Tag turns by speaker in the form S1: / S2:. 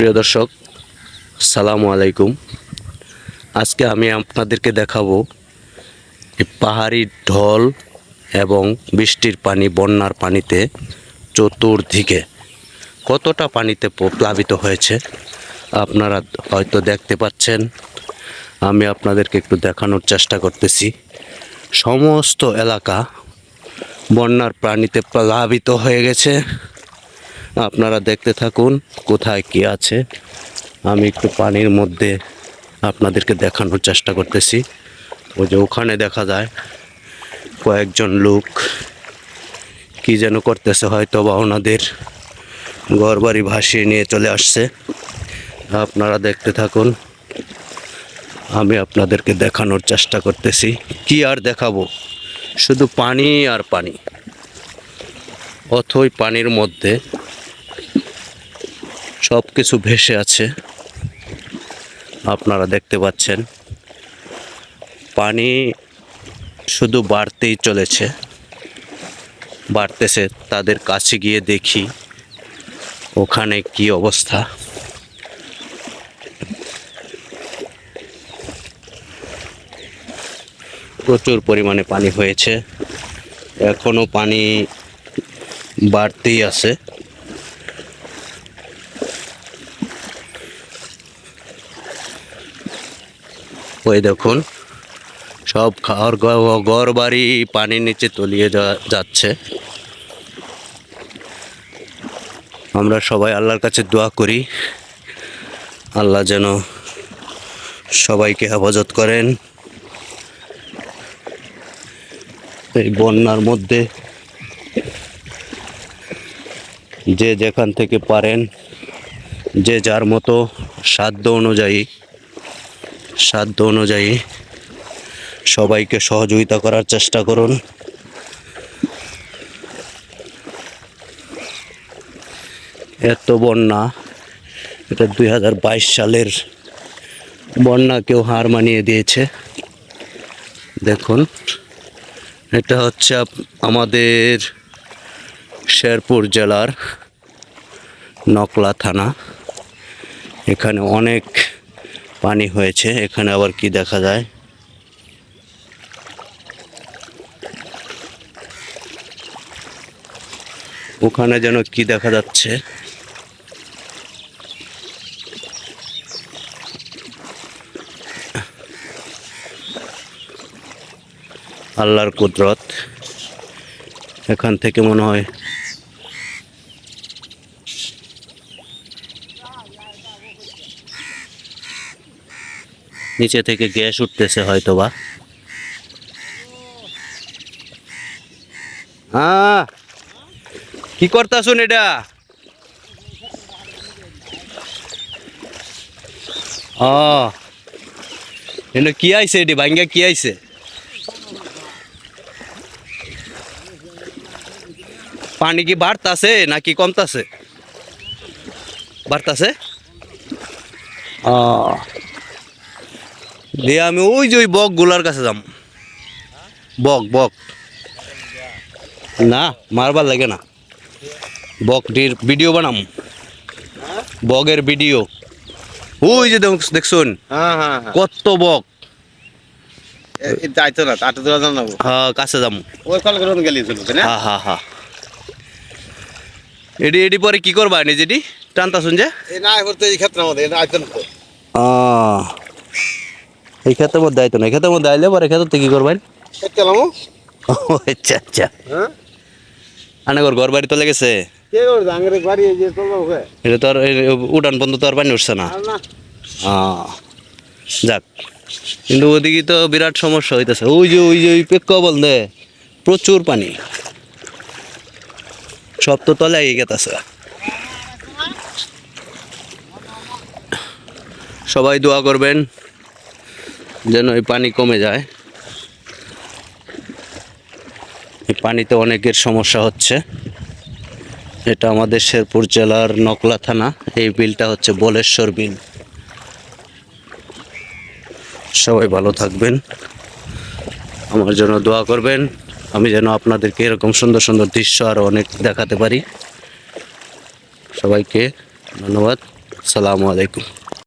S1: প্রিয় দর্শক, সালামু আলাইকুম। আজকে আমি আপনাদেরকে দেখাবো পাহাড়ি ঢল এবং বৃষ্টির পানি, বন্যার পানিতে চতুর্দিকে কতটা পানিতে প্লাবিত হয়েছে আপনারা হয়তো দেখতে পাচ্ছেন। আমি আপনাদেরকে একটু দেখানোর চেষ্টা করতেছি। সমস্ত এলাকা বন্যার প্রাণীতে প্লাবিত হয়ে গেছে। আপনারা দেখতে থাকুন কোথায় কি আছে। আমি একটু পানির মধ্যে আপনাদেরকে দেখানোর চেষ্টা করতেছি। ওই যে ওখানে দেখা যায় কয়েকজন লোক কি যেন করতেছে, হয়তো বা ওনাদের ঘর বাড়ি ভাসিয়ে নিয়ে চলে আসছে। আপনারা দেখতে থাকুন। আমি আপনাদেরকে দেখানোর চেষ্টা করতেছি। কি আর দেখাবো? শুধু পানি আর পানি। অথই পানির মধ্যে সব কিছু ভেসে আছে। আপনারা দেখতে পাচ্ছেন। পানি শুধু বাড়তেই চলেছে। বাড়তেছে, তাদের কাছে গিয়ে দেখি ওখানে কি অবস্থা। প্রচুর পরিমাণে পানি হয়েছে। এখনও পানি বাড়তেই আছে। ওই দেখুন। সব খাওয়ার ঘর বাড়ি পানির নিচে তলিয়ে যাচ্ছে। আমরা সবাই আল্লাহর কাছে দোয়া করি। আল্লাহ যেন সবাইকে হেফাজত করেন। এই বন্যার মধ্যে যে যেখান থেকে পারেন, যে যার মতো সাধ্য অনুযায়ী সাধ্য অনুযায়ী সবাইকে সহযোগিতা করার চেষ্টা করুন। এত বন্যা, এটা দুই হাজার বাইশ সালের বন্যা কেউ হার মানিয়ে দিয়েছে। দেখুন, এটা হচ্ছে আমাদের শেরপুর জেলার নকলা থানা। এখানে অনেক পানি হয়েছে, এখানে আবার কি দেখা যায়? ওখানে যেন কি দেখা যাচ্ছে? আল্লাহর কুদরত। এখান থেকে মনে হয় নিচে থেকে গ্যাস উঠতেছে হয়তো বা হ্যাঁ কি করতাছুন এটা? ও কি আইছে এটি? ভাঙ্গা কি আইছে? পানি কি বাড়তাছে নাকি কমতাছে? বাড়তাছে? ও দিয়ে আমি ওই যে ওই বকগুলার কাছে যাম। বক বক। না মারবার লাগে না। বকটির ভিডিও বানাম। বগের ভিডিও। ওই যে দেখ- দেখছুন?
S2: হ্যাঁ হ্যাঁ হ্যাঁ।
S1: কত বক।
S2: এ- এ যাইতো না আটে তোরা জানাব
S1: হ্যাঁ কাছে যাম।
S2: ওই কল করে গেলি ছিল না?
S1: হা হা হা এডি এডি পরে কি করবা নিজেটি টানতা শুন যে?
S2: এই ক্ষেত্রে আমাদের
S1: এই ক্ষেত্রের মধ্যে আইতো না এই ক্ষেত্রের মধ্যে আইলে পরে ক্ষেত্রে কি করবেন আচ্ছা আচ্ছা।
S2: হ্যাঁ।
S1: আনাগর ঘর বাড়ি তো লেগেছে এটা তো আর উড়ান বন্ধ তো আর পানি উঠছে না। যাক। কিন্তু ওদিকে তো বিরাট সমস্যা হইতেছে। ওই যে ওই যে ওই পেক্ক বল দে প্রচুর পানি। সব তো তলে গেতেছে। সবাই দোয়া করবেন। যেন এই পানি কমে যায়। এই পানিতে অনেকের সমস্যা হচ্ছে। এটা আমাদের শেরপুর জেলার নকলা থানা। এই বিলটা হচ্ছে বলেশ্বর বিল। সবাই ভালো থাকবেন। আমার জন্য দোয়া করবেন। আমি যেন আপনাদেরকে এরকম সুন্দর সুন্দর দৃশ্য আরও অনেক দেখাতে পারি। সবাইকে ধন্যবাদ। সালামু আলাইকুম।